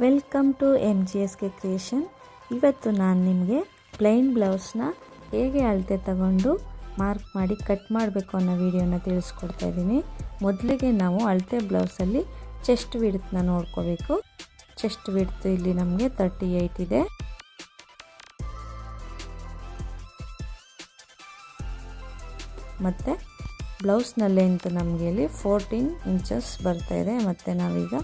Welcome to M G S K creation. ಇವತ್ತು ನಾನು ನಿಮಗೆ ಪ್ಲೈನ್ ಬ್ಲೌಸ್ನ ಹೇಗೆ ಅಳತೆ ತಗೊಂಡು ಮಾರ್ಕ್ ಮಾಡಿ ಕಟ್ ಮಾಡಬೇಕು ಅನ್ನೋ ವಿಡಿಯೋನ ತಿಳಿಸ್ಕೊಡ್ತಾ ಇದ್ದೀನಿ. ಮೊದಲಿಗೆ ನಾವು ಅಳತೆ ಬ್ಲೌಸಲ್ಲಿ ಚೆಸ್ಟ್ ವಿಡ್ತನ್ನ ನೋಡ್ಕೋಬೇಕು. ಚೆಸ್ಟ್ ವಿಡ್ತು ಇಲ್ಲಿ ನಮಗೆ ತರ್ಟಿ ಏಯ್ಟ್ ಇದೆ. ಮತ್ತು ಬ್ಲೌಸ್ನ ಲೆಂತ್ ನಮಗೆ ಇಲ್ಲಿ ಫೋರ್ಟೀನ್ ಇಂಚಸ್ ಬರ್ತಾ ಇದೆ. ಮತ್ತು ನಾವೀಗ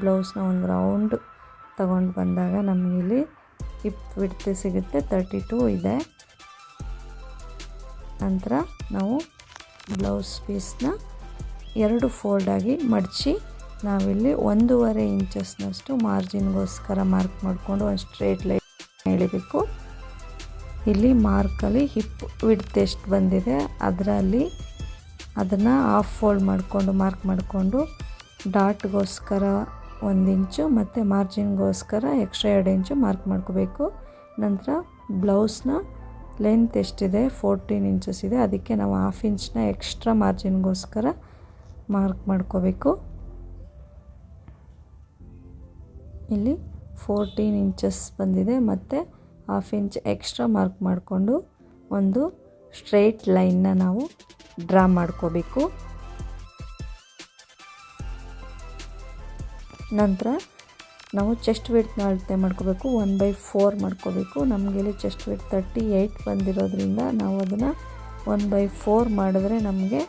ಬ್ಲೌಸ್ನ ಒಂದು ರೌಂಡ್ ತಗೊಂಡು ಬಂದಾಗ ನಮಗಿಲ್ಲಿ ಹಿಪ್ ವಿಡ್ತ್ ಸಿಗುತ್ತೆ ತರ್ಟಿ ಟೂ ಇದೆ. ನಂತರ ನಾವು ಬ್ಲೌಸ್ ಪೀಸ್ನ ಎರಡು ಫೋಲ್ಡಾಗಿ ಮಡಚಿ ನಾವಿಲ್ಲಿ ಒಂದೂವರೆ ಇಂಚಸ್ನಷ್ಟು ಮಾರ್ಜಿನ್ಗೋಸ್ಕರ ಮಾರ್ಕ್ ಮಾಡಿಕೊಂಡು ಒಂದು ಸ್ಟ್ರೇಟ್ ಲೈನ್ ಎಳಿಬೇಕು. ಇಲ್ಲಿ ಮಾರ್ಕಲ್ಲಿ ಹಿಪ್ ವಿಡ್ತ್ ಎಷ್ಟು ಬಂದಿದೆ ಅದರಲ್ಲಿ ಅದನ್ನು ಹಾಫ್ ಫೋಲ್ಡ್ ಮಾಡಿಕೊಂಡು, ಮಾರ್ಕ್ ಮಾಡಿಕೊಂಡು, ಡಾಟ್ಗೋಸ್ಕರ ಒಂದು ಇಂಚು ಮತ್ತು ಮಾರ್ಜಿನ್ಗೋಸ್ಕರ ಎಕ್ಸ್ಟ್ರಾ ಎರಡು ಇಂಚು ಮಾರ್ಕ್ ಮಾಡ್ಕೋಬೇಕು. ನಂತರ ಬ್ಲೌಸ್ನ ಲೆಂತ್ ಎಷ್ಟಿದೆ? ಫೋರ್ಟೀನ್ ಇಂಚಸ್ ಇದೆ. ಅದಕ್ಕೆ ನಾವು ಹಾಫ್ ಇಂಚ್ನ ಎಕ್ಸ್ಟ್ರಾ ಮಾರ್ಜಿನ್ಗೋಸ್ಕರ ಮಾರ್ಕ್ ಮಾಡ್ಕೋಬೇಕು. ಇಲ್ಲಿ ಫೋರ್ಟೀನ್ ಇಂಚಸ್ ಬಂದಿದೆ. ಮತ್ತು ಹಾಫ್ ಇಂಚ್ ಎಕ್ಸ್ಟ್ರಾ ಮಾರ್ಕ್ ಮಾಡಿಕೊಂಡು ಒಂದು ಸ್ಟ್ರೈಟ್ ಲೈನ್ನ ನಾವು ಡ್ರಾ ಮಾಡ್ಕೋಬೇಕು. ನಂತರ ನಾವು ಚೆಸ್ಟ್ ವೇಟ್ನ ಅಳತೆ ಮಾಡ್ಕೋಬೇಕು ಒನ್ ಬೈ ಫೋರ್ ಮಾಡ್ಕೋಬೇಕು. ನಮಗಿಲ್ಲಿ ಚೆಸ್ಟ್ ವೇಟ್ ತರ್ಟಿ ಏಯ್ಟ್ ಬಂದಿರೋದ್ರಿಂದ ನಾವು ಅದನ್ನು ಒನ್ ಬೈ ಫೋರ್ ಮಾಡಿದ್ರೆ ನಮಗೆ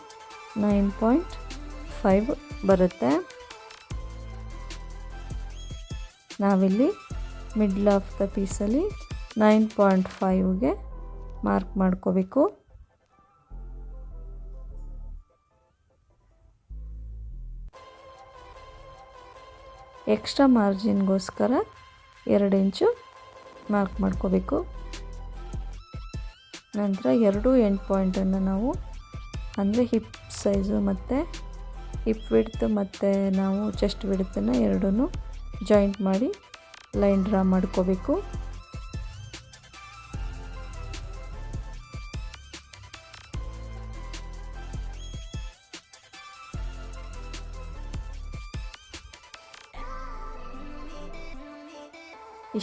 ನೈನ್ ಪಾಯಿಂಟ್ ಫೈವ್ ಬರುತ್ತೆ. ನಾವಿಲ್ಲಿ ಮಿಡ್ಲ್ ಆಫ್ ದ ಪೀಸಲ್ಲಿ ನೈನ್ ಪಾಯಿಂಟ್ ಫೈವ್ಗೆ ಮಾರ್ಕ್ ಮಾಡ್ಕೋಬೇಕು. ಎಕ್ಸ್ಟ್ರಾ ಮಾರ್ಜಿನ್ಗೋಸ್ಕರ ಎರಡು ಇಂಚು ಮಾರ್ಕ್ ಮಾಡ್ಕೋಬೇಕು. ನಂತರ ಎರಡು ಎಂಡ್ ಪಾಯಿಂಟನ್ನು ನಾವು ಅಂದರೆ ಹಿಪ್ ಸೈಜು ಮತ್ತು ಹಿಪ್ ವಿಡ್ತ್ ಮತ್ತು ನಾವು ಚೆಸ್ಟ್ ವಿಡ್ತನ್ನು ಎರಡೂ ಜಾಯಿಂಟ್ ಮಾಡಿ ಲೈನ್ ಡ್ರಾ ಮಾಡ್ಕೋಬೇಕು.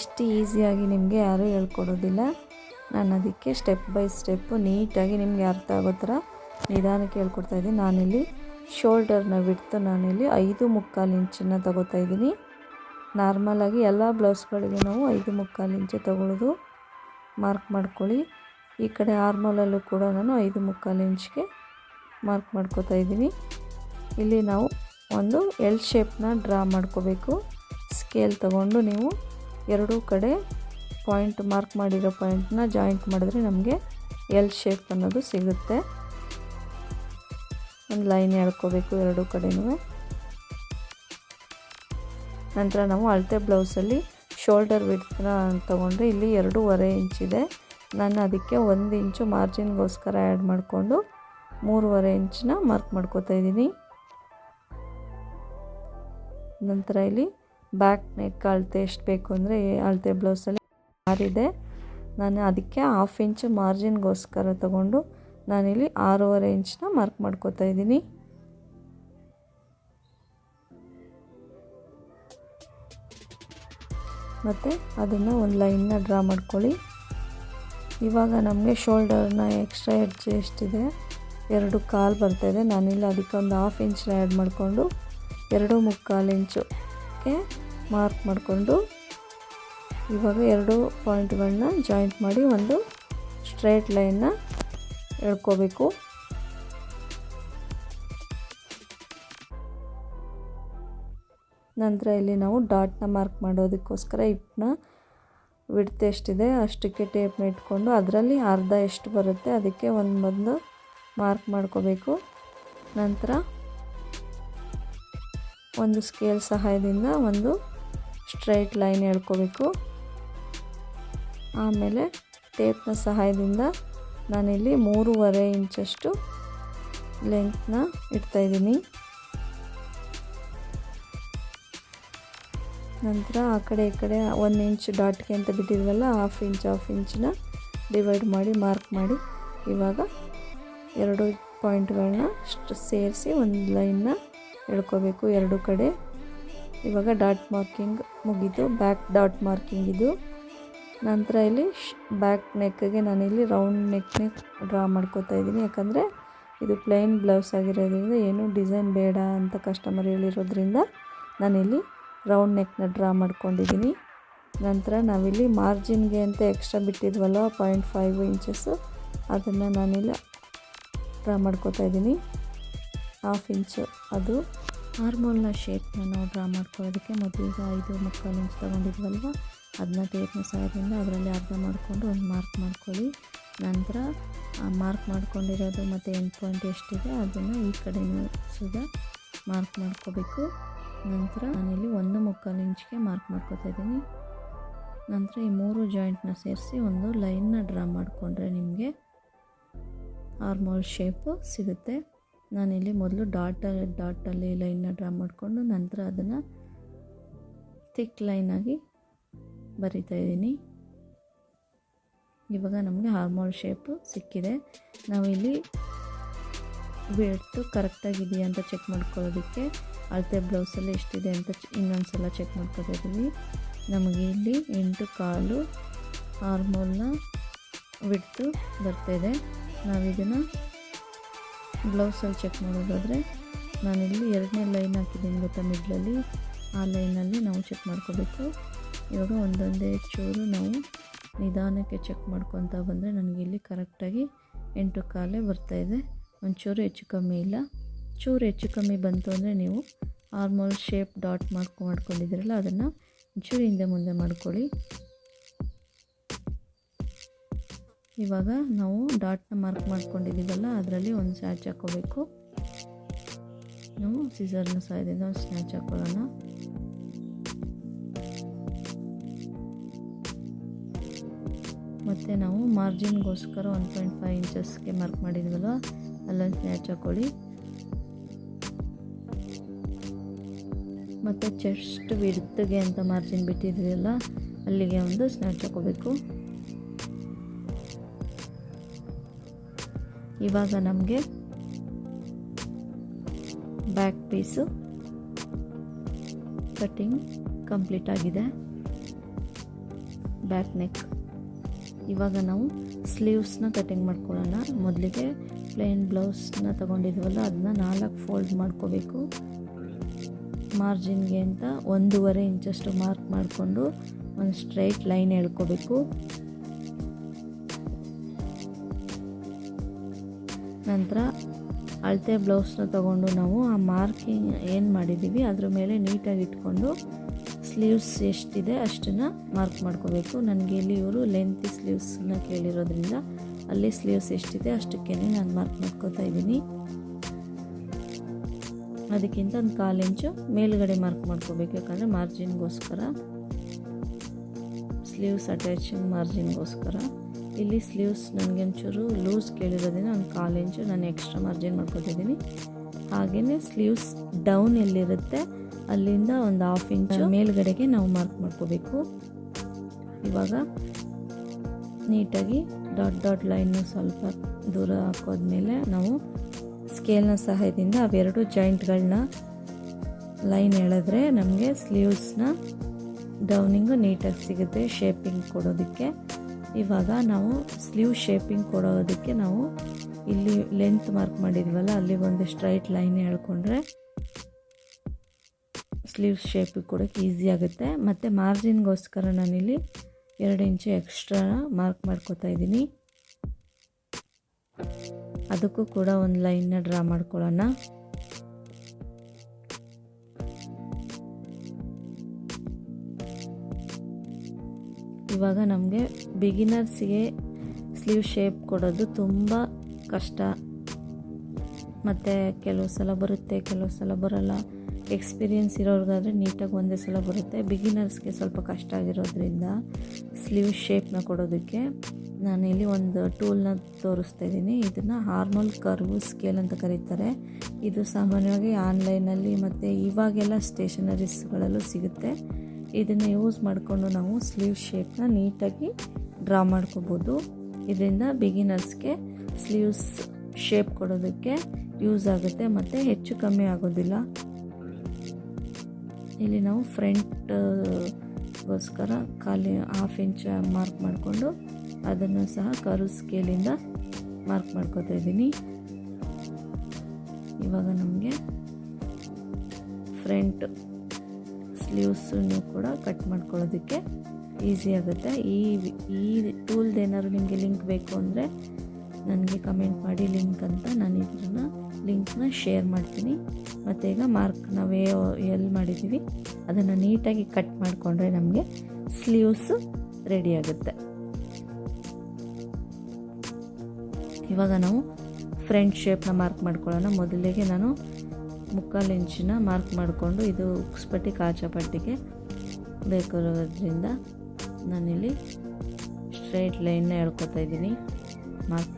ಇಷ್ಟು ಈಸಿಯಾಗಿ ನಿಮಗೆ ಯಾರೂ ಹೇಳ್ಕೊಡೋದಿಲ್ಲ. ನಾನು ಅದಕ್ಕೆ ಸ್ಟೆಪ್ ಬೈ ಸ್ಟೆಪ್ಪು ನೀಟಾಗಿ ನಿಮಗೆ ಅರ್ಥ ಆಗೋ ಥರ ನಿಧಾನಕ್ಕೆ ಹೇಳ್ಕೊಡ್ತಾ ಇದ್ದೀನಿ. ನಾನಿಲ್ಲಿ ಶೋಲ್ಡರ್ನ ಬಿಡ್ತು ನಾನಿಲ್ಲಿ ಐದು ಮುಕ್ಕಾಲು ಇಂಚನ್ನು ತಗೋತಾ ಇದ್ದೀನಿ. ನಾರ್ಮಲಾಗಿ ಎಲ್ಲ ಬ್ಲೌಸ್ಗಳಿಗೆ ನಾವು ಐದು ಮುಕ್ಕಾಲು ಇಂಚು ತಗೊಳ್ಳೋದು ಮಾರ್ಕ್ ಮಾಡ್ಕೊಳ್ಳಿ. ಈ ಕಡೆ ಆರ್ಮಲಲ್ಲೂ ಕೂಡ ನಾನು ಐದು ಮುಕ್ಕಾಲು ಇಂಚ್ಗೆ ಮಾರ್ಕ್ ಮಾಡ್ಕೋತಾ ಇದ್ದೀನಿ. ಇಲ್ಲಿ ನಾವು ಒಂದು ಎಲ್ ಶೇಪ್ನ ಡ್ರಾ ಮಾಡ್ಕೋಬೇಕು. ಸ್ಕೇಲ್ ತಗೊಂಡು ನೀವು ಎರಡೂ ಕಡೆ ಪಾಯಿಂಟ್ ಮಾರ್ಕ್ ಮಾಡಿರೋ ಪಾಯಿಂಟ್ನ ಜಾಯಿಂಟ್ ಮಾಡಿದ್ರೆ ನಮಗೆ ಎಲ್ ಶೇಪ್ ಅನ್ನೋದು ಸಿಗುತ್ತೆ. ಒಂದು ಲೈನ್ ಎಳ್ಕೋಬೇಕು ಎರಡೂ ಕಡೆನೂ. ನಂತರ ನಾವು ಅಳತೆ ಬ್ಲೌಸಲ್ಲಿ ಶೋಲ್ಡರ್ ವಿಡ್ತನ ತೊಗೊಂಡ್ರೆ ಇಲ್ಲಿ ಎರಡೂವರೆ ಇಂಚಿದೆ ನಾನು ಅದಕ್ಕೆ ಒಂದು ಇಂಚು ಮಾರ್ಜಿನ್ಗೋಸ್ಕರ ಆ್ಯಡ್ ಮಾಡಿಕೊಂಡು ಮೂರುವರೆ ಇಂಚನ್ನ ಮಾರ್ಕ್ ಮಾಡ್ಕೋತಾ ಇದ್ದೀನಿ. ನಂತರ ಇಲ್ಲಿ ಬ್ಯಾಕ್ ನೆಕ್ ಅಳತೆ ಎಷ್ಟು ಬೇಕು ಅಂದರೆ ಅಳತೆ ಬ್ಲೌಸಲ್ಲಿ ಆರಿದೆ. ನಾನು ಅದಕ್ಕೆ ಹಾಫ್ ಇಂಚು ಮಾರ್ಜಿನ್ಗೋಸ್ಕರ ತಗೊಂಡು ನಾನಿಲ್ಲಿ ಆರೂವರೆ ಇಂಚನ್ನ ಮಾರ್ಕ್ ಮಾಡ್ಕೋತಾ ಇದ್ದೀನಿ. ಮತ್ತು ಅದನ್ನು ಒಂದು ಲೈನ್ನ ಡ್ರಾ ಮಾಡ್ಕೊಳ್ಳಿ. ಇವಾಗ ನಮಗೆ ಶೋಲ್ಡರ್ನ ಎಕ್ಸ್ಟ್ರಾ ಎಡ್ಜ್ ಎಷ್ಟಿದೆ? ಎರಡು ಕಾಲು ಬರ್ತಾಯಿದೆ ನಾನಿಲ್ಲಿ ಅದಕ್ಕೆ ಒಂದು ಹಾಫ್ ಇಂಚನ್ನ ಆ್ಯಡ್ ಮಾಡಿಕೊಂಡು ಎರಡು ಮುಕ್ಕಾಲು ಇಂಚುಗೆ ಮಾರ್ಕ್ ಮಾಡಿಕೊಂಡು ಇವಾಗ ಎರಡು ಪಾಯಿಂಟ್ಗಳನ್ನ ಜಾಯಿಂಟ್ ಮಾಡಿ ಒಂದು ಸ್ಟ್ರೈಟ್ ಲೈನ್ನ ಎಳ್ಕೋಬೇಕು. ನಂತರ ಇಲ್ಲಿ ನಾವು ಡಾಟ್ನ ಮಾರ್ಕ್ ಮಾಡೋದಕ್ಕೋಸ್ಕರ ಇಪ್ಪನ್ನ ವಿಡ್ತ್ ಎಷ್ಟಿದೆ ಅಷ್ಟಕ್ಕೆ ಟೇಪ್ನ ಇಟ್ಕೊಂಡು ಅದರಲ್ಲಿ ಅರ್ಧ ಎಷ್ಟು ಬರುತ್ತೆ ಅದಕ್ಕೆ ಒಂದು ಬಂದು ಮಾರ್ಕ್ ಮಾಡ್ಕೋಬೇಕು. ನಂತರ ಒಂದು ಸ್ಕೇಲ್ ಸಹಾಯದಿಂದ ಒಂದು ಸ್ಟ್ರೈಟ್ ಲೈನ್ ಎಳ್ಕೋಬೇಕು. ಆಮೇಲೆ ಟೇಪ್ನ ಸಹಾಯದಿಂದ ನಾನಿಲ್ಲಿ ಮೂರುವರೆ ಇಂಚಷ್ಟು ಲೆಂತ್ನ ಇಡ್ತಾಯಿದ್ದೀನಿ ನಂತರ ಆ ಕಡೆ ಈ ಕಡೆ ಒನ್ ಇಂಚ್ ಡಾಟ್ಗೆ ಅಂತ ಬಿಟ್ಟಿದ್ವಲ್ಲ, ಹಾಫ್ ಇಂಚ್, ಹಾಫ್ ಇಂಚನ್ನ ಡಿವೈಡ್ ಮಾಡಿ, ಮಾರ್ಕ್ ಮಾಡಿ ಇವಾಗ ಎರಡು ಪಾಯಿಂಟ್ಗಳನ್ನ ಸೇರಿಸಿ ಒಂದು ಲೈನ್ನ ಎಳ್ಕೋಬೇಕು ಎರಡು ಕಡೆ. ಇವಾಗ ಡಾಟ್ ಮಾರ್ಕಿಂಗ್ ಮುಗಿದು ಬ್ಯಾಕ್ ಡಾಟ್ ಮಾರ್ಕಿಂಗ್ ಇದು. ನಂತರ ಇಲ್ಲಿ ಬ್ಯಾಕ್ ನೆಕ್ಗೆ ನಾನಿಲ್ಲಿ ರೌಂಡ್ ನೆಕ್ನೆ ಡ್ರಾ ಮಾಡ್ಕೋತಾ ಇದ್ದೀನಿ. ಯಾಕಂದರೆ ಇದು ಪ್ಲೈನ್ ಬ್ಲೌಸ್ ಆಗಿರೋದ್ರಿಂದ ಏನೂ ಡಿಸೈನ್ ಬೇಡ ಅಂತ ಕಸ್ಟಮರ್ ಹೇಳಿರೋದ್ರಿಂದ ನಾನಿಲ್ಲಿ ರೌಂಡ್ ನೆಕ್ನ ಡ್ರಾ ಮಾಡ್ಕೊಂಡಿದ್ದೀನಿ. ನಂತರ ನಾವಿಲ್ಲಿ ಮಾರ್ಜಿನ್ಗೆ ಅಂತ ಎಕ್ಸ್ಟ್ರಾ ಬಿಟ್ಟಿದ್ವಲ್ಲ ಪಾಯಿಂಟ್ ಫೈವ್ ಇಂಚಸ್ಸು ಅದನ್ನು ನಾನಿಲ್ಲಿ ಡ್ರಾ ಮಾಡ್ಕೋತಾ ಇದ್ದೀನಿ. ಹಾಫ್ ಇಂಚು ಅದು. ನಾರ್ಮಲ್ನ ಶೇಪ್ನ ನಾವು ಡ್ರಾ ಮಾಡ್ಕೊಳ್ಳೋದಕ್ಕೆ ಮೊದಲಿಗ ಐದು ಮುಕ್ಕಾಲು ಇಂಚ್ ತೊಗೊಂಡಿದ್ವಲ್ವ? ಅದನ್ನ ಟೇಪ್ನ ಸಹಾಯದಿಂದ ಅದರಲ್ಲಿ ಅರ್ಧ ಮಾಡಿಕೊಂಡು ಒಂದು ಮಾರ್ಕ್ ಮಾಡ್ಕೊಳ್ಳಿ. ನಂತರ ಆ ಮಾರ್ಕ್ ಮಾಡ್ಕೊಂಡಿರೋದು ಮತ್ತು ಎಂಡ್ ಪಾಯಿಂಟ್ ಎಷ್ಟಿದೆ ಅದನ್ನು ಈ ಕಡೆಯೂ ಸುದ ಮಾರ್ಕ್ ಮಾಡ್ಕೋಬೇಕು. ನಂತರ ನಾನಿಲ್ಲಿ ಒಂದು ಮುಕ್ಕಾಲು ಇಂಚ್ಗೆ ಮಾರ್ಕ್ ಮಾಡ್ಕೋತಾ ಇದ್ದೀನಿ. ನಂತರ ಈ ಮೂರು ಜಾಯಿಂಟ್ನ ಸೇರಿಸಿ ಒಂದು ಲೈನ್ನ ಡ್ರಾ ಮಾಡಿಕೊಂಡ್ರೆ ನಿಮಗೆ ಆರ್ಮೋಲ್ ಶೇಪು ಸಿಗುತ್ತೆ. ನಾನಿಲ್ಲಿ ಮೊದಲು ಡಾಟ್ ಡಾಟಲ್ಲಿ ಲೈನ್ನ ಡ್ರಾ ಮಾಡಿಕೊಂಡು ನಂತರ ಅದನ್ನು ಥಿಕ್ ಲೈನಾಗಿ ಬರಿತಾ ಇದ್ದೀನಿ. ಇವಾಗ ನಮಗೆ ಹಾರ್ಮೋಲ್ ಶೇಪು ಸಿಕ್ಕಿದೆ. ನಾವಿಲ್ಲಿ ಕರೆಕ್ಟಾಗಿ ಕರೆಕ್ಟಾಗಿದೆಯಾ ಅಂತ ಚೆಕ್ ಮಾಡ್ಕೊಳ್ಳೋದಕ್ಕೆ ಅಳತೆ ಬ್ಲೌಸಲ್ಲಿ ಎಷ್ಟಿದೆ ಅಂತ ಇನ್ನೊಂದು ಸಲ ಚೆಕ್ ಮಾಡ್ಕೊತಾ ಇದ್ದೀವಿ. ನಮಗೆ ಇಲ್ಲಿ ಎಂಟು ಕಾಲು ಹಾರ್ಮೋಲ್ನ ಬಿಡ್ತು ಬರ್ತಾಯಿದೆ ನಾವಿದನ್ನು ಬ್ಲೌಸಲ್ಲಿ ಚೆಕ್ ಮಾಡೋದಾದರೆ ನಾನಿಲ್ಲಿ ಎರಡನೇ ಲೈನ್ ಹಾಕಿದ್ದೀನಿ ಗೊತ್ತಾ ಮಿಡ್ಲಲ್ಲಿ ಆ ಲೈನಲ್ಲಿ ನಾವು ಚೆಕ್ ಮಾಡ್ಕೋಬೇಕು. ಇವಾಗ ಒಂದೊಂದೇ ಚೂರು ನಾವು ನಿಧಾನಕ್ಕೆ ಚೆಕ್ ಮಾಡ್ಕೊತಾ ಬಂದರೆ ನನಗೆ ಇಲ್ಲಿ ಕರೆಕ್ಟಾಗಿ ಎಂಟು ಕಾಲೇ ಬರ್ತಾಯಿದೆ ಒಂಚೂರು ಹೆಚ್ಚು ಕಮ್ಮಿ ಇಲ್ಲ. ಚೂರು ಹೆಚ್ಚು ಕಮ್ಮಿ ಬಂತು ಅಂದರೆ ನೀವು ಆರ್ಮೋಲ್ ಶೇಪ್ ಡಾಟ್ ಮಾಡ್ಕೊ ಮಾಡ್ಕೊಂಡಿದ್ದೀರಲ್ಲ ಅದನ್ನು ಒಂಚೂರು ಹಿಂದೆ ಮುಂದೆ ಮಾಡ್ಕೊಳ್ಳಿ. ಇವಾಗ ನಾವು ಡಾಟ್ನ ಮಾರ್ಕ್ ಮಾಡ್ಕೊಂಡಿದ್ದೀವಲ್ಲ, ಅದರಲ್ಲಿ ಒಂದು ಸ್ನ್ಯಾಚ್ ಹಾಕ್ಕೋಬೇಕು ನಾವು ಸಿಸರ್ನ ಸಹಾಯದಿಂದ ಒಂದು ಸ್ನ್ಯಾಚ್ ಹಾಕೊಳ್ಳೋಣ. ಮತ್ತು ನಾವು ಮಾರ್ಜಿನ್ಗೋಸ್ಕರ ಒನ್ ಪಾಯಿಂಟ್ ಫೈವ್ ಇಂಚಸ್ಗೆ ಮಾರ್ಕ್ ಮಾಡಿದ್ವಲ್ಲ, ಅಲ್ಲೊಂದು ಸ್ನ್ಯಾಚ್ ಹಾಕ್ಕೊಳ್ಳಿ ಮತ್ತು ಚೆಸ್ಟ್ ವಿಡ್ತ್ಗೆ ಅಂತ ಮಾರ್ಜಿನ್ ಬಿಟ್ಟಿದ್ವಲ್ಲ ಅಲ್ಲಿಗೆ ಒಂದು ಸ್ನ್ಯಾಚ್ ಹಾಕೋಬೇಕು. ಇವಾಗ ನಮಗೆ ಬ್ಯಾಕ್ ಪೀಸು ಕಟ್ಟಿಂಗ್ ಕಂಪ್ಲೀಟ್ ಆಗಿದೆ. ಬ್ಯಾಕ್ ನೆಕ್ ಇವಾಗ ನಾವು ಸ್ಲೀವ್ಸ್ನ ಕಟಿಂಗ್ ಮಾಡ್ಕೊಳ್ಳೋಣ. ಮೊದಲಿಗೆ ಪ್ಲೇನ್ ಬ್ಲೌಸ್ನ ತಗೊಂಡಿದ್ವಲ್ಲ ಅದನ್ನ ನಾಲ್ಕು ಫೋಲ್ಡ್ ಮಾಡ್ಕೋಬೇಕು. ಮಾರ್ಜಿನ್ಗೆ ಅಂತ ಒಂದೂವರೆ ಇಂಚಷ್ಟು ಮಾರ್ಕ್ ಮಾಡಿಕೊಂಡು ಒಂದು ಸ್ಟ್ರೈಟ್ ಲೈನ್ ಎಳ್ಕೋಬೇಕು. ನಂತರ ಅಳತೆ ಬ್ಲೌಸ್ನ ತಗೊಂಡು ನಾವು ಆ ಮಾರ್ಕಿಂಗ್ ಏನು ಮಾಡಿದ್ದೀವಿ ಅದ್ರ ಮೇಲೆ ನೀಟಾಗಿ ಇಟ್ಕೊಂಡು ಸ್ಲೀವ್ಸ್ ಎಷ್ಟಿದೆ ಅಷ್ಟನ್ನು ಮಾರ್ಕ್ ಮಾಡ್ಕೋಬೇಕು. ನನಗೆ ಇಲ್ಲಿ ಇವರು ಲೆಂತಿ ಸ್ಲೀವ್ಸನ್ನ ಕೇಳಿರೋದ್ರಿಂದ ಅಲ್ಲಿ ಸ್ಲೀವ್ಸ್ ಎಷ್ಟಿದೆ ಅಷ್ಟಕ್ಕೇ ನಾನು ಮಾರ್ಕ್ ಮಾಡ್ಕೋತಾ ಇದ್ದೀನಿ. ಅದಕ್ಕಿಂತ ಒಂದು ಕಾಲು ಇಂಚು ಮೇಲುಗಡೆ ಮಾರ್ಕ್ ಮಾಡ್ಕೋಬೇಕು, ಯಾಕಂದರೆ ಮಾರ್ಜಿನ್ಗೋಸ್ಕರ ಸ್ಲೀವ್ಸ್ ಅಟ್ಯಾಚಿಂಗ್ ಮಾರ್ಜಿನ್ಗೋಸ್ಕರ ಇಲ್ಲಿ ಸ್ಲೀವ್ಸ್ ನನಗೆ ಒಂಚೂರು ಲೂಸ್ ಕೇಳಿರೋದಿನ ಒಂದು ಕಾಲು ಇಂಚು ನಾನು ಎಕ್ಸ್ಟ್ರಾ ಮಾರ್ಜಿನ್ ಮಾಡ್ಕೊತಿದ್ದೀನಿ ಹಾಗೆಯೇ ಸ್ಲೀವ್ಸ್ ಡೌನ್ ಎಲ್ಲಿರುತ್ತೆ ಅಲ್ಲಿಂದ ಒಂದು ಹಾಫ್ ಇಂಚು ಮೇಲ್ಗಡೆಗೆ ನಾವು ಮಾರ್ಕ್ ಮಾಡ್ಕೋಬೇಕು. ಇವಾಗ ನೀಟಾಗಿ ಡಾಟ್ ಡಾಟ್ ಲೈನು ಸ್ವಲ್ಪ ದೂರ ಹಾಕೋದ್ಮೇಲೆ ನಾವು ಸ್ಕೇಲ್ನ ಸಹಾಯದಿಂದ ಅವೆರಡು ಜಾಯಿಂಟ್ಗಳನ್ನ ಲೈನ್ ಎಳೆದ್ರೆ ನಮಗೆ ಸ್ಲೀವ್ಸ್ನ ಡೌನಿಂಗು ನೀಟಾಗಿ ಸಿಗುತ್ತೆ ಶೇಪಿಂಗ್ ಕೊಡೋದಕ್ಕೆ. ಇವಾಗ ನಾವು ಸ್ಲೀವ್ ಶೇಪಿಂಗ್ ಕೊಡೋದಕ್ಕೆ ನಾವು ಇಲ್ಲಿ ಲೆಂತ್ ಮಾರ್ಕ್ ಮಾಡಿದ್ವಲ್ಲ ಅಲ್ಲಿಗೆ ಒಂದು ಸ್ಟ್ರೈಟ್ ಲೈನ್ ಹೇಳ್ಕೊಂಡ್ರೆ ಸ್ಲೀವ್ಸ್ ಶೇಪಿಗೆ ಕೊಡೋಕ್ಕೆ ಈಸಿ ಆಗುತ್ತೆ. ಮತ್ತು ಮಾರ್ಜಿನ್ಗೋಸ್ಕರ ನಾನಿಲ್ಲಿ ಎರಡು ಇಂಚು ಎಕ್ಸ್ಟ್ರಾ ಮಾರ್ಕ್ ಮಾಡ್ಕೋತಾ ಇದ್ದೀನಿ. ಅದಕ್ಕೂ ಕೂಡ ಒಂದು ಲೈನ್ನ ಡ್ರಾ ಮಾಡ್ಕೊಳ್ಳೋಣ. ಇವಾಗ ನಮಗೆ ಬಿಗಿನರ್ಸ್ಗೆ ಸ್ಲೀವ್ ಶೇಪ್ ಕೊಡೋದು ತುಂಬ ಕಷ್ಟ. ಮತ್ತು ಕೆಲವು ಸಲ ಬರುತ್ತೆ, ಕೆಲವು ಸಲ ಬರೋಲ್ಲ. ಎಕ್ಸ್ಪೀರಿಯೆನ್ಸ್ ಇರೋರಿಗಾದರೆ ನೀಟಾಗಿ ಒಂದೇ ಸಲ ಬರುತ್ತೆ. ಬಿಗಿನರ್ಸ್ಗೆ ಸ್ವಲ್ಪ ಕಷ್ಟ ಆಗಿರೋದ್ರಿಂದ ಸ್ಲೀವ್ ಶೇಪ್ನ ಕೊಡೋದಕ್ಕೆ ಇಲ್ಲಿ ಒಂದು ಟೂಲ್ನ ತೋರಿಸ್ತಾ ಇದ್ದೀನಿ. ಇದನ್ನು ಹಾರ್ಮಲ್ ಕರ್ವ್ ಸ್ಕೇಲ್ ಅಂತ ಕರೀತಾರೆ. ಇದು ಸಾಮಾನ್ಯವಾಗಿ ಆನ್ಲೈನಲ್ಲಿ ಮತ್ತು ಇವಾಗೆಲ್ಲ ಸ್ಟೇಷನರೀಸ್ಗಳಲ್ಲೂ ಸಿಗುತ್ತೆ. ಇದನ್ನು ಯೂಸ್ ಮಾಡಿಕೊಂಡು ನಾವು ಸ್ಲೀವ್ ಶೇಪ್ನ ನೀಟಾಗಿ ಡ್ರಾ ಮಾಡ್ಕೋಬೋದು. ಇದರಿಂದ ಬಿಗಿನರ್ಸ್ಗೆ ಸ್ಲೀವ್ಸ್ ಶೇಪ್ ಕೊಡೋದಕ್ಕೆ ಯೂಸ್ ಆಗುತ್ತೆ, ಮತ್ತು ಹೆಚ್ಚು ಕಮ್ಮಿ ಆಗೋದಿಲ್ಲ. ಇಲ್ಲಿ ನಾವು ಫ್ರಂಟ್ಗೋಸ್ಕರ ಖಾಲಿ ಹಾಫ್ ಇಂಚ್ ಮಾರ್ಕ್ ಮಾಡಿಕೊಂಡು ಅದನ್ನು ಸಹ ಕರು ಸ್ಕೇಲಿಂದ ಮಾರ್ಕ್ ಮಾಡ್ಕೋತಾ ಇದ್ದೀನಿ. ಇವಾಗ ನಮಗೆ ಫ್ರಂಟ್ ಸ್ಲೀವ್ಸನ್ನು ಕೂಡ ಕಟ್ ಮಾಡ್ಕೊಳ್ಳೋದಕ್ಕೆ ಈಸಿ ಆಗುತ್ತೆ. ಈ ಈ ಟೂಲ್ದು ಏನಾದ್ರು ನಿಮಗೆ ಲಿಂಕ್ ಬೇಕು ಅಂದರೆ ನನಗೆ ಕಮೆಂಟ್ ಮಾಡಿ ಲಿಂಕ್ ಅಂತ ನಾನು ಇದನ್ನ ಲಿಂಕ್ನ ಶೇರ್ ಮಾಡ್ತೀನಿ. ಮತ್ತು ಈಗ ಮಾರ್ಕ್ ನಾವೇ ಎಲ್ಲಿ ಮಾಡಿದ್ದೀವಿ. ಅದನ್ನು ನೀಟಾಗಿ ಕಟ್ ಮಾಡಿಕೊಂಡ್ರೆ ನಮಗೆ ಸ್ಲೀವ್ಸು ರೆಡಿ ಆಗುತ್ತೆ. ಇವಾಗ ನಾವು ಫ್ರಂಟ್ ಶೇಪ್ನ ಮಾರ್ಕ್ ಮಾಡ್ಕೊಳ್ಳೋಣ. ಮೊದಲಿಗೆ ನಾನು ಮುಕ್ಕಾಲು ಇಂಚಿನ ಮಾರ್ಕ್ ಮಾಡಿಕೊಂಡು ಇದು ಉಕ್ಸ್ಪಟ್ಟಿ ಕಾಚಪಟ್ಟಿಗೆ ಬೇಕಿರೋದ್ರಿಂದ ನಾನಿಲ್ಲಿ ಸ್ಟ್ರೈಟ್ ಲೈನ್ನ ಎಳ್ಕೊತಾ ಇದ್ದೀನಿ. ಮಾರ್ಕ್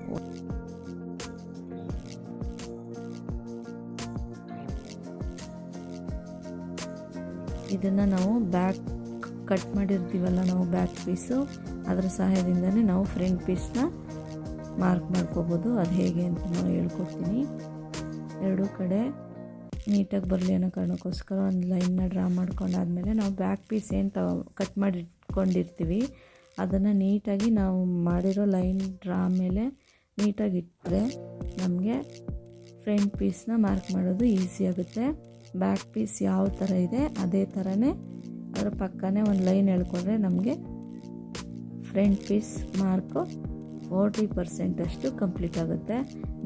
ಇದನ್ನು ನಾವು ಬ್ಯಾಕ್ ಕಟ್ ಮಾಡಿರ್ತೀವಲ್ಲ, ನಾವು ಬ್ಯಾಕ್ ಪೀಸು, ಅದರ ಸಹಾಯದಿಂದನೇ ನಾವು ಫ್ರಂಟ್ ಪೀಸ್ನ ಮಾರ್ಕ್ ಮಾಡ್ಕೋಬೋದು. ಅದು ಹೇಗೆ ಅಂತ ನಾವು ಹೇಳ್ಕೊಡ್ತೀನಿ. ಎರಡೂ ಕಡೆ ನೀಟಾಗಿ ಬರಲಿ ಅನ್ನೋ ಕಾರಣಕ್ಕೋಸ್ಕರ ಒಂದು ಲೈನ್ನ ಡ್ರಾ ಮಾಡ್ಕೊಂಡಾದಮೇಲೆ ನಾವು ಬ್ಯಾಕ್ ಪೀಸ್ ಏನು ತಗೋ ಕಟ್ ಮಾಡಿ ಇಟ್ಕೊಂಡಿರ್ತೀವಿ ಅದನ್ನು ನೀಟಾಗಿ ನಾವು ಮಾಡಿರೋ ಲೈನ್ ಡ್ರಾ ಮೇಲೆ ನೀಟಾಗಿ ಇಟ್ಟರೆ ನಮಗೆ ಫ್ರಂಟ್ ಪೀಸ್ನ ಮಾರ್ಕ್ ಮಾಡೋದು ಈಸಿ ಆಗುತ್ತೆ. ಬ್ಯಾಕ್ ಪೀಸ್ ಯಾವ ಥರ ಇದೆ ಅದೇ ಥರನೇ ಅದರ ಪಕ್ಕನೇ ಒಂದು ಲೈನ್ ಹೇಳ್ಕೊಂಡ್ರೆ ನಮಗೆ ಫ್ರಂಟ್ ಪೀಸ್ ಮಾರ್ಕು ಫೋರ್ಟಿ ಪರ್ಸೆಂಟಷ್ಟು ಕಂಪ್ಲೀಟ್ ಆಗುತ್ತೆ.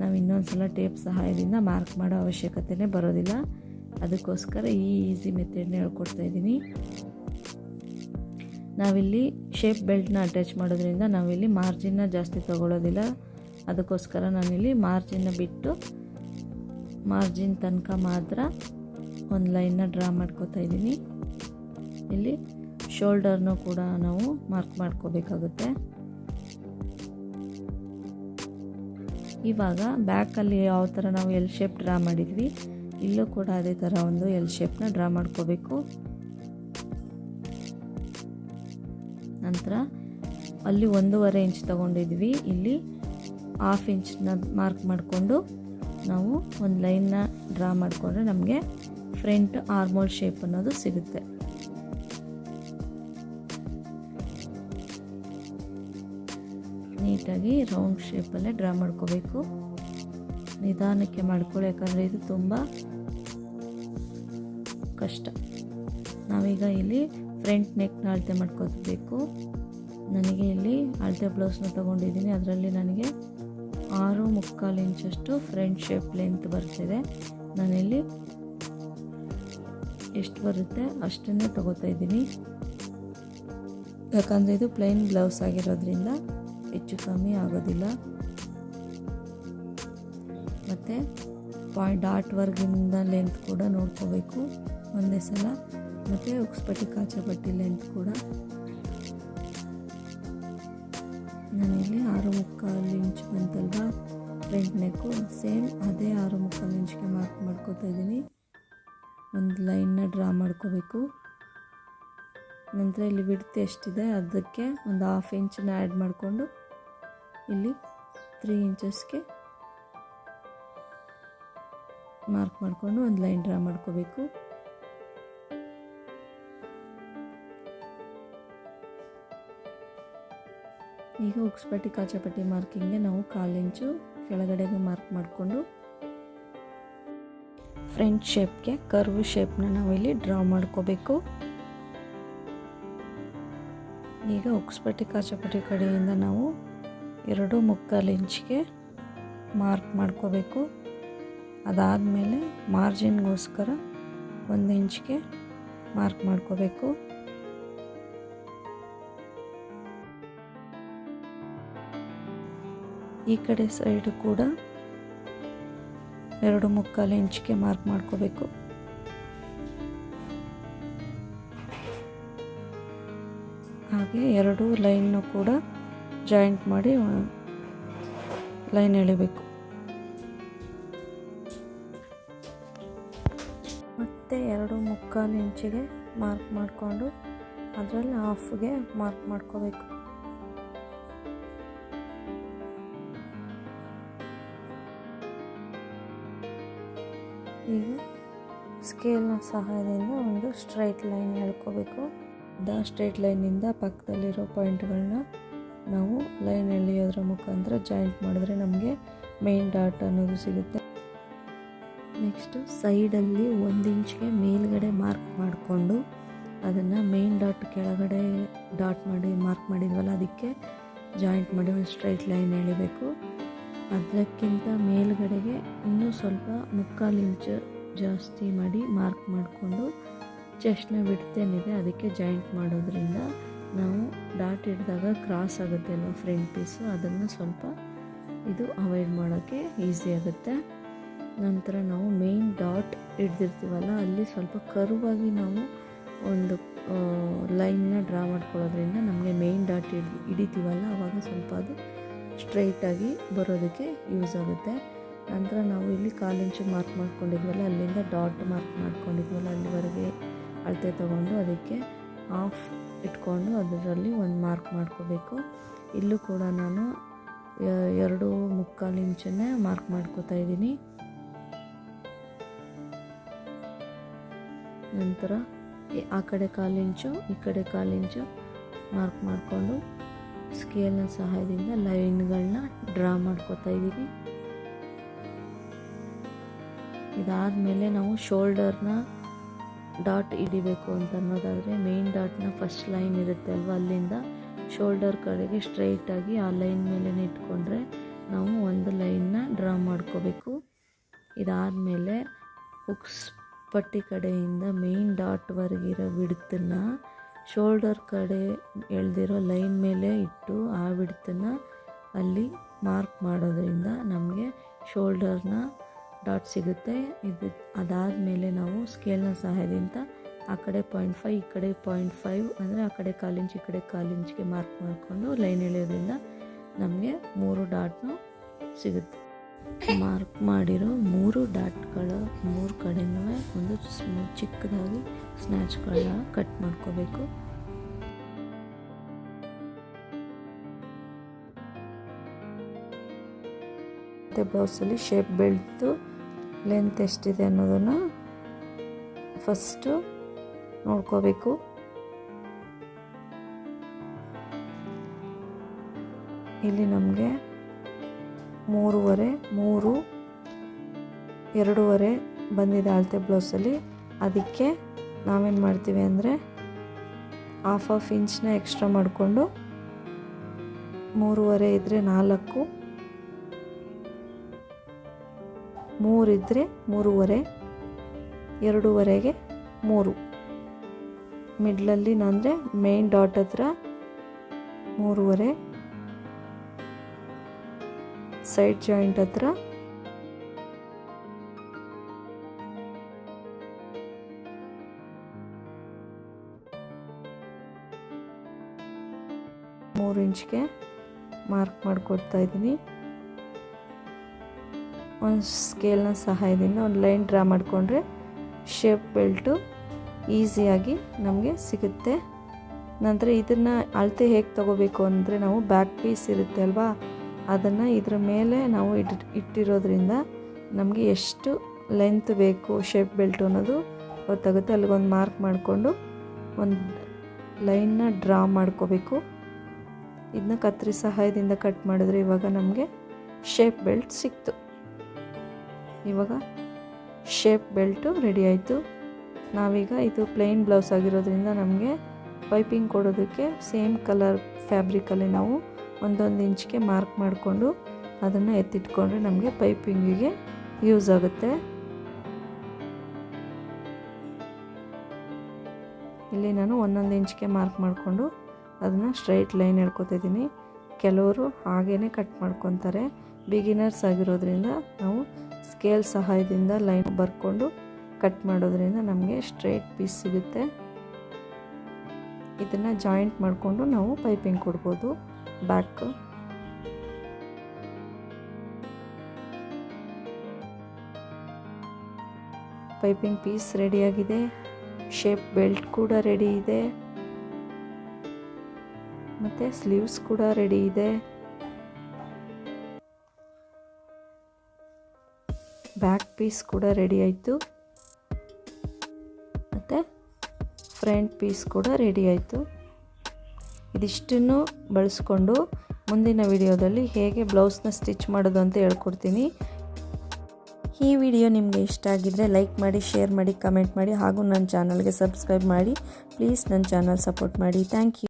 ನಾವು ಇನ್ನೊಂದು ಸಲ ಟೇಪ್ ಸಹಾಯದಿಂದ ಮಾರ್ಕ್ ಮಾಡೋ ಅವಶ್ಯಕತೆನೇ ಬರೋದಿಲ್ಲ. ಅದಕ್ಕೋಸ್ಕರ ಈ ಈಸಿ ಮೆಥಡ್ನ ಹೇಳ್ಕೊಡ್ತಾ ಇದ್ದೀನಿ. ನಾವಿಲ್ಲಿ ಶೇಪ್ ಬೆಲ್ಟ್ನ ಅಟ್ಯಾಚ್ ಮಾಡೋದ್ರಿಂದ ನಾವಿಲ್ಲಿ ಮಾರ್ಜಿನ್ನ ಜಾಸ್ತಿ ತಗೊಳ್ಳೋದಿಲ್ಲ. ಅದಕ್ಕೋಸ್ಕರ ನಾನಿಲ್ಲಿ ಮಾರ್ಜಿನ್ನ ಬಿಟ್ಟು ಮಾರ್ಜಿನ್ ತನಕ ಮಾತ್ರ ಒಂದು ಲೈನ್ನ ಡ್ರಾ ಮಾಡ್ಕೋತಾ ಇದ್ದೀನಿ. ಇಲ್ಲಿ ಶೋಲ್ಡರ್ನು ಕೂಡ ನಾವು ಮಾರ್ಕ್ ಮಾಡ್ಕೋಬೇಕಾಗುತ್ತೆ. ಇವಾಗ ಬ್ಯಾಕಲ್ಲಿ ಯಾವ ಥರ ನಾವು ಎಲ್ ಶೇಪ್ ಡ್ರಾ ಮಾಡಿದ್ವಿ, ಇಲ್ಲೂ ಕೂಡ ಅದೇ ಥರ ಒಂದು ಎಲ್ ಶೇಪ್ನ ಡ್ರಾ ಮಾಡ್ಕೋಬೇಕು. ನಂತರ ಅಲ್ಲಿ ಒಂದೂವರೆ ಇಂಚ್ ತಗೊಂಡಿದ್ವಿ, ಇಲ್ಲಿ ಹಾಫ್ ಇಂಚ್ನ ಮಾರ್ಕ್ ಮಾಡಿಕೊಂಡು ನಾವು ಒಂದು ಲೈನ್ನ ಡ್ರಾ ಮಾಡಿಕೊಂಡ್ರೆ ನಮಗೆ ಫ್ರಂಟ್ ಆರ್ಮೋಲ್ ಶೇಪ್ ಅನ್ನೋದು ಸಿಗುತ್ತೆ. ನೀಟಾಗಿ ರೌಂಡ್ ಶೇಪಲ್ಲೇ ಡ್ರಾ ಮಾಡ್ಕೋಬೇಕು. ನಿಧಾನಕ್ಕೆ ಮಾಡ್ಕೊಳ್ಳಿ ಯಾಕಂದರೆ ಇದು ತುಂಬ ಕಷ್ಟ. ನಾವೀಗ ಇಲ್ಲಿ ಫ್ರಂಟ್ ನೆಕ್ನ ಅಳತೆ ಮಾಡ್ಕೋಬೇಕು ನನಗೆ ಇಲ್ಲಿ ಅಳತೆ ಬ್ಲೌಸ್ನ ತೊಗೊಂಡಿದ್ದೀನಿ. ಅದರಲ್ಲಿ ನನಗೆ ಆರು ಮುಕ್ಕಾಲು ಇಂಚಷ್ಟು ಫ್ರಂಟ್ ಶೇಪ್ ಲೆಂತ್ ಬರ್ತಿದೆ. ನಾನಿಲ್ಲಿ ಎಷ್ಟು ಬರುತ್ತೆ ಅಷ್ಟನ್ನೇ ತಗೋತಾ ಇದ್ದೀನಿ. ಯಾಕಂದರೆ ಇದು ಪ್ಲೈನ್ ಬ್ಲೌಸ್ ಆಗಿರೋದ್ರಿಂದ ಹೆಚ್ಚು ಕಮ್ಮಿ ಆಗೋದಿಲ್ಲ. ಮತ್ತು ಪಾಯಿಂಟ್ ಡಾಟ್ ವರ್ಗಿಂದ ಲೆಂತ್ ಕೂಡ ನೋಡ್ಕೋಬೇಕು ಒಂದೇ ಸಲ. ಮತ್ತು ಉಕ್ಸ್ಪಟ್ಟಿ ಕಾಚಪಟ್ಟಿ ಲೆಂತ್ ಕೂಡ. ನಾನಿಲ್ಲಿ ಆರು ಮುಕ್ಕಾಲು ಇಂಚ್ ಬಂತಲ್ವಾ? ಫ್ರಂಟ್ ನೆಕ್ಕು ಸೇಮ್ ಅದೇ ಆರು ಮುಕ್ಕಾಲು ಇಂಚ್ಗೆ ಮಾರ್ಕ್ ಮಾಡ್ಕೋತಾ ಇದ್ದೀನಿ. ಒಂದು ಲೈನ್ನ ಡ್ರಾ ಮಾಡ್ಕೋಬೇಕು. ನಂತರ ಇಲ್ಲಿ ಬಿಡ್ತು ಎಷ್ಟಿದೆ ಅದಕ್ಕೆ ಒಂದು ಹಾಫ್ ಇಂಚನ್ನ ಆ್ಯಡ್ ಮಾಡಿಕೊಂಡು ಇಲ್ಲಿ ತ್ರೀ ಇಂಚಸ್ಗೆ ಮಾರ್ಕ್ ಮಾಡಿಕೊಂಡು ಒಂದು ಲೈನ್ ಡ್ರಾ ಮಾಡ್ಕೋಬೇಕು. ಈಗ ಉಕ್ಸ್ಪಟ್ಟಿ, ಕಾಚಪಟ್ಟಿ ಮಾರ್ಕಿಂಗ್ಗೆ ನಾವು ಕಾಲು ಇಂಚು ಕೆಳಗಡೆಗೆ ಮಾರ್ಕ್ ಮಾಡಿಕೊಂಡು ಫ್ರಂಟ್ ಶೇಪ್ಗೆ ಕರ್ವ್ ಶೇಪ್ನ ನಾವಿಲ್ಲಿ ಡ್ರಾ ಮಾಡ್ಕೋಬೇಕು. ಈಗ ಉಕ್ಸ್ಪಟ್ಟಿ, ಕಾಚಪಟ್ಟಿ ಕಡೆಯಿಂದ ನಾವು ಎರಡು ಮುಕ್ಕಾಲು ಇಂಚಿಗೆ ಮಾರ್ಕ್ ಮಾಡ್ಕೋಬೇಕು. ಅದಾದಮೇಲೆ ಮಾರ್ಜಿನ್ಗೋಸ್ಕರ ಒಂದು ಇಂಚಿಗೆ ಮಾರ್ಕ್ ಮಾಡ್ಕೋಬೇಕು. ಈ ಕಡೆ ಸೈಡು ಕೂಡ ಎರಡು ಮುಕ್ಕಾಲು ಇಂಚಿಗೆ ಮಾರ್ಕ್ ಮಾಡ್ಕೋಬೇಕು. ಹಾಗೆ ಎರಡು ಲೈನ್ನು ಕೂಡ ಜಾಯಿಂಟ್ ಮಾಡಿ ಲೈನ್ ಎಳಿಬೇಕು. ಮತ್ತು ಎರಡು ಮುಕ್ಕಾಲು ಇಂಚಿಗೆ ಮಾರ್ಕ್ ಮಾಡಿಕೊಂಡು, ಅದರಲ್ಲಿ ಹಾಫ್ಗೆ ಮಾರ್ಕ್ ಮಾಡ್ಕೋಬೇಕು. ಈಗ ಸ್ಕೇಲ್ನ ಸಹಾಯದಿಂದ ಒಂದು ಸ್ಟ್ರೈಟ್ ಲೈನ್ ಎಳ್ಕೋಬೇಕು. ದ ಸ್ಟ್ರೈಟ್ ಲೈನಿಂದ ಪಕ್ಕದಲ್ಲಿರೋ ಪಾಯಿಂಟ್ಗಳನ್ನ ನಾವು ಲೈನ್ ಎಳೆಯೋದ್ರ ಮುಖಾಂತರ ಜಾಯಿಂಟ್ ಮಾಡಿದ್ರೆ ನಮಗೆ ಮೇನ್ ಡಾಟ್ ಅನ್ನೋದು ಸಿಗುತ್ತೆ. ನೆಕ್ಸ್ಟು ಸೈಡಲ್ಲಿ ಒಂದು ಇಂಚ್ಗೆ ಮೇಲ್ಗಡೆ ಮಾರ್ಕ್ ಮಾಡಿಕೊಂಡು ಅದನ್ನು ಮೇನ್ ಡಾಟ್ ಕೆಳಗಡೆ ಡಾಟ್ ಮಾಡಿ ಮಾರ್ಕ್ ಮಾಡಿದ್ವಲ್ಲ ಅದಕ್ಕೆ ಜಾಯಿಂಟ್ ಮಾಡಿ ಒಂದು ಸ್ಟ್ರೈಟ್ ಲೈನ್ ಎಳಿಬೇಕು. ಅದಕ್ಕಿಂತ ಮೇಲ್ಗಡೆಗೆ ಇನ್ನೂ ಸ್ವಲ್ಪ ಮುಕ್ಕಾಲು ಇಂಚು ಜಾಸ್ತಿ ಮಾಡಿ ಮಾರ್ಕ್ ಮಾಡಿಕೊಂಡು ಚೆಸ್ಟ್ನ ಬಿಡ್ತೇನಿದೆ ಅದಕ್ಕೆ ಜಾಯಿಂಟ್ ಮಾಡೋದ್ರಿಂದ ನಾವು ಡಾಟ್ ಹಿಡಿದಾಗ ಕ್ರಾಸ್ ಆಗುತ್ತೆ ಅಲ್ವ ಫ್ರಂಟ್ ಪೀಸು ಅದನ್ನು ಸ್ವಲ್ಪ ಇದು ಅವಾಯ್ಡ್ ಮಾಡೋಕ್ಕೆ ಈಸಿ ಆಗುತ್ತೆ. ನಂತರ ನಾವು ಮೇನ್ ಡಾಟ್ ಹಿಡ್ದಿರ್ತೀವಲ್ಲ, ಅಲ್ಲಿ ಸ್ವಲ್ಪ ಕರ್ವಾಗಿ ನಾವು ಒಂದು ಲೈನ್ನ ಡ್ರಾ ಮಾಡ್ಕೊಳ್ಳೋದ್ರಿಂದ ನಮಗೆ ಮೇನ್ ಡಾಟ್ ಹಿಡ್, ಹಿಡಿತೀವಲ್ಲ ಆವಾಗ ಸ್ವಲ್ಪ ಅದು ಸ್ಟ್ರೈಟಾಗಿ ಬರೋದಕ್ಕೆ ಯೂಸ್ ಆಗುತ್ತೆ. ನಂತರ ನಾವು ಇಲ್ಲಿ ಕಾಲು ಇಂಚು ಮಾರ್ಕ್ ಮಾಡ್ಕೊಂಡಿದ್ವಲ್ಲ, ಅಲ್ಲಿಂದ ಡಾಟ್ ಮಾರ್ಕ್ ಮಾಡ್ಕೊಂಡಿದ್ವಲ್ಲ, ಅಲ್ಲಿವರೆಗೆ ಅಳತೆ ತಗೊಂಡು ಅದಕ್ಕೆ ಹಾಫ್ ಇಟ್ಕೊಂಡು ಅದರಲ್ಲಿ ಒಂದು ಮಾರ್ಕ್ ಮಾಡ್ಕೋಬೇಕು. ಇಲ್ಲೂ ಕೂಡ ನಾನು ಎರಡು ಮುಕ್ಕಾಲು ಇಂಚನ್ನೇ ಮಾರ್ಕ್ ಮಾಡ್ಕೋತಾ ಇದ್ದೀನಿ. ನಂತರ ಆ ಕಡೆ ಕಾಲು ಇಂಚು, ಈ ಕಡೆ ಕಾಲು ಇಂಚು ಮಾರ್ಕ್ ಮಾಡಿಕೊಂಡು ಸ್ಕೇಲ್ನ ಸಹಾಯದಿಂದ ಲೈನ್ಗಳನ್ನ ಡ್ರಾ ಮಾಡ್ಕೋತಾ ಇದ್ದೀವಿ ಇದಾದಮೇಲೆ ನಾವು ಶೋಲ್ಡರ್ನ ಡಾಟ್ ಹಿಡಿಬೇಕು ಅಂತ ಅನ್ನೋದಾದರೆ ಮೇನ್ ಡಾಟ್ನ ಫಸ್ಟ್ ಲೈನ್ ಇರುತ್ತೆ ಅಲ್ವಾ? ಅಲ್ಲಿಂದ ಶೋಲ್ಡರ್ ಕಡೆಗೆ ಸ್ಟ್ರೈಟಾಗಿ ಆ ಲೈನ್ ಮೇಲೆ ಇಟ್ಕೊಂಡ್ರೆ ನಾವು ಒಂದು ಲೈನ್ನ ಡ್ರಾ ಮಾಡ್ಕೋಬೇಕು. ಇದಾದಮೇಲೆ ಹುಕ್ಸ್ ಪಟ್ಟಿ ಕಡೆಯಿಂದ ಮೇನ್ ಡಾಟ್ವರೆಗಿರೋ ಬಿಡ್ತನ್ನು ಶೋಲ್ಡರ್ ಕಡೆ ಎಳೆದಿರೋ ಲೈನ್ ಮೇಲೆ ಇಟ್ಟು ಆ ಬಿಡ್ತನ್ನು ಅಲ್ಲಿ ಮಾರ್ಕ್ ಮಾಡೋದ್ರಿಂದ ನಮಗೆ ಶೋಲ್ಡರ್ನ ಡಾಟ್ ಸಿಗುತ್ತೆ. ಇದು ಅದಾದಮೇಲೆ ನಾವು ಸ್ಕೇಲ್ನ ಸಹಾಯದಿಂದ ಆ ಕಡೆ ಪಾಯಿಂಟ್ ಫೈವ್ ಈ ಕಡೆ ಪಾಯಿಂಟ್ ಫೈವ್ ಅಂದರೆ ಆ ಕಡೆ ಕಾಲಿಂಚ್ ಈ ಕಡೆ ಕಾಲಿಂಚ್ಗೆ ಮಾರ್ಕ್ ಮಾಡಿಕೊಂಡು ಲೈನ್ ಎಳೆಯೋದ್ರಿಂದ ನಮಗೆ ಮೂರು ಡಾಟ್ನು ಸಿಗುತ್ತೆ. ಮಾರ್ಕ್ ಮಾಡಿರೋ ಮೂರು ಡಾಟ್ಗಳ ಮೂರು ಕಡೆನೂ ಒಂದು ಚಿಕ್ಕದಾಗಿ ಸ್ನ್ಯಾಚ್ಗಳನ್ನ ಕಟ್ ಮಾಡ್ಕೋಬೇಕು. ಮತ್ತು ಬ್ಲೌಸಲ್ಲಿ ಶೇಪ್ ಬೆಲ್ಟ್ದು ಲೆಂತ್ ಎಷ್ಟಿದೆ ಅನ್ನೋದನ್ನು ಫಸ್ಟು ನೋಡ್ಕೋಬೇಕು. ಇಲ್ಲಿ ನಮಗೆ ಮೂರುವರೆ, ಮೂರು, ಎರಡೂವರೆ ಬಂದಿದೆ ಅಳತೆ ಬ್ಲೌಸಲ್ಲಿ ಅದಕ್ಕೆ ನಾವೇನು ಮಾಡ್ತೀವಿ ಅಂದರೆ ಹಾಫ್ ಆಫ್ ಇಂಚ್ನ ಎಕ್ಸ್ಟ್ರಾ ಮಾಡಿಕೊಂಡು ಮೂರುವರೆ ಇದ್ದರೆ ನಾಲ್ಕು ಮೂರಿದ್ದರೆ ಮೂರುವರೆ, ಎರಡೂವರೆಗೆ ಮೂರು. ಮಿಡ್ಲಲ್ಲಿ ಅಂದರೆ ಮೇನ್ ಡಾಟ್ ಹತ್ರ ಮೂರುವರೆ ಸೈಡ್ ಜಾಯಿಂಟ್ ಹತ್ರ ಮೂರು ಇಂಚ್ಗೆ ಮಾರ್ಕ್ ಮಾಡಿಕೊಡ್ತಾ ಇದ್ದೀನಿ. ಒಂದು ಸ್ಕೇಲ್ನ ಸಹಾಯದಿಂದ ಒಂದು ಲೈನ್ ಡ್ರಾ ಮಾಡಿಕೊಂಡ್ರೆ ಶೇಪ್ ಬೆಲ್ಟು ಈಸಿಯಾಗಿ ನಮಗೆ ಸಿಗುತ್ತೆ. ನಂತರ ಇದನ್ನು ಅಳತೆ ಹೇಗೆ ತೊಗೋಬೇಕು ಅಂದರೆ ನಾವು ಬ್ಯಾಕ್ ಪೀಸ್ ಇರುತ್ತೆ ಅಲ್ವಾ? ಅದನ್ನು ಇದರ ಮೇಲೆ ನಾವು ಇಟ್, ಇಟ್ಟಿರೋದ್ರಿಂದ ನಮಗೆ ಎಷ್ಟು ಲೆಂತ್ ಬೇಕು ಶೇಪ್ ಬೆಲ್ಟ್ ಅನ್ನೋದು ಗೊತ್ತಾಗುತ್ತೆ. ಅಲ್ಲಿಗೊಂದು ಮಾರ್ಕ್ ಮಾಡಿಕೊಂಡು ಒಂದು ಲೈನ್ನ ಡ್ರಾ ಮಾಡ್ಕೋಬೇಕು. ಇದನ್ನ ಕತ್ರಿ ಸಹಾಯದಿಂದ ಕಟ್ ಮಾಡಿದ್ರೆ ಇವಾಗ ನಮಗೆ ಶೇಪ್ ಬೆಲ್ಟ್ ಸಿಕ್ತು. ಇವಾಗ ಶೇಪ್ ಬೆಲ್ಟು ರೆಡಿ ಆಯಿತು. ನಾವೀಗ ಇದು ಪ್ಲೈನ್ ಬ್ಲೌಸ್ ಆಗಿರೋದ್ರಿಂದ ನಮಗೆ ಪೈಪಿಂಗ್ ಕೊಡೋದಕ್ಕೆ ಸೇಮ್ ಕಲರ್ ಫ್ಯಾಬ್ರಿಕಲ್ಲಿ ನಾವು ಒಂದೊಂದು ಇಂಚ್ಗೆ ಮಾರ್ಕ್ ಮಾಡಿಕೊಂಡು ಅದನ್ನು ಎತ್ತಿಟ್ಕೊಂಡ್ರೆ ನಮಗೆ ಪೈಪಿಂಗಿಗೆ ಯೂಸ್ ಆಗುತ್ತೆ. ಇಲ್ಲಿ ನಾನು ಒಂದೊಂದು ಇಂಚ್ಗೆ ಮಾರ್ಕ್ ಮಾಡಿಕೊಂಡು ಅದನ್ನು ಸ್ಟ್ರೈಟ್ ಲೈನ್ ಹೇಳ್ಕೊತಿದ್ದೀನಿ ಕೆಲವರು ಹಾಗೇ ಕಟ್ ಮಾಡ್ಕೊತಾರೆ. ಬಿಗಿನರ್ಸ್ ಆಗಿರೋದ್ರಿಂದ ನಾವು ಸ್ಕೇಲ್ ಸಹಾಯದಿಂದ ಲೈನ್ ಬರ್ಕೊಂಡು ಕಟ್ ಮಾಡೋದ್ರಿಂದ ನಮಗೆ ಸ್ಟ್ರೈಟ್ ಪೀಸ್ ಸಿಗುತ್ತೆ. ಇದನ್ನು ಜಾಯಿಂಟ್ ಮಾಡಿಕೊಂಡು ನಾವು ಪೈಪಿಂಗ್ ಕೊಡ್ಬೋದು ಬ್ಯಾಕ್ ಪೈಪಿಂಗ್ ಪೀಸ್ ರೆಡಿಯಾಗಿದೆ ಶೇಪ್ ಬೆಲ್ಟ್ ಕೂಡ ರೆಡಿ ಇದೆ. ಮತ್ತು ಸ್ಲೀವ್ಸ್ ಕೂಡ ರೆಡಿ ಇದೆ. ಬ್ಯಾಕ್ ಪೀಸ್ ಕೂಡ ರೆಡಿ ಆಯಿತು. ಮತ್ತು ಫ್ರಂಟ್ ಪೀಸ್ ಕೂಡ ರೆಡಿ ಆಯಿತು. ಇದಿಷ್ಟನ್ನು ಬಳಸ್ಕೊಂಡು ಮುಂದಿನ ವಿಡಿಯೋದಲ್ಲಿ ಹೇಗೆ ಬ್ಲೌಸ್ನ ಸ್ಟಿಚ್ ಮಾಡೋದು ಅಂತ ಹೇಳ್ಕೊಡ್ತೀನಿ. ಈ ವಿಡಿಯೋ ನಿಮಗೆ ಇಷ್ಟ ಆಗಿದ್ದರೆ ಲೈಕ್ ಮಾಡಿ ಶೇರ್ ಮಾಡಿ ಕಮೆಂಟ್ ಮಾಡಿ ಹಾಗೂ ನನ್ನ ಚಾನಲ್ಗೆ ಸಬ್ಸ್ಕ್ರೈಬ್ ಮಾಡಿ. ಪ್ಲೀಸ್ ನನ್ನ ಚಾನಲ್ ಸಪೋರ್ಟ್ ಮಾಡಿ. Thank you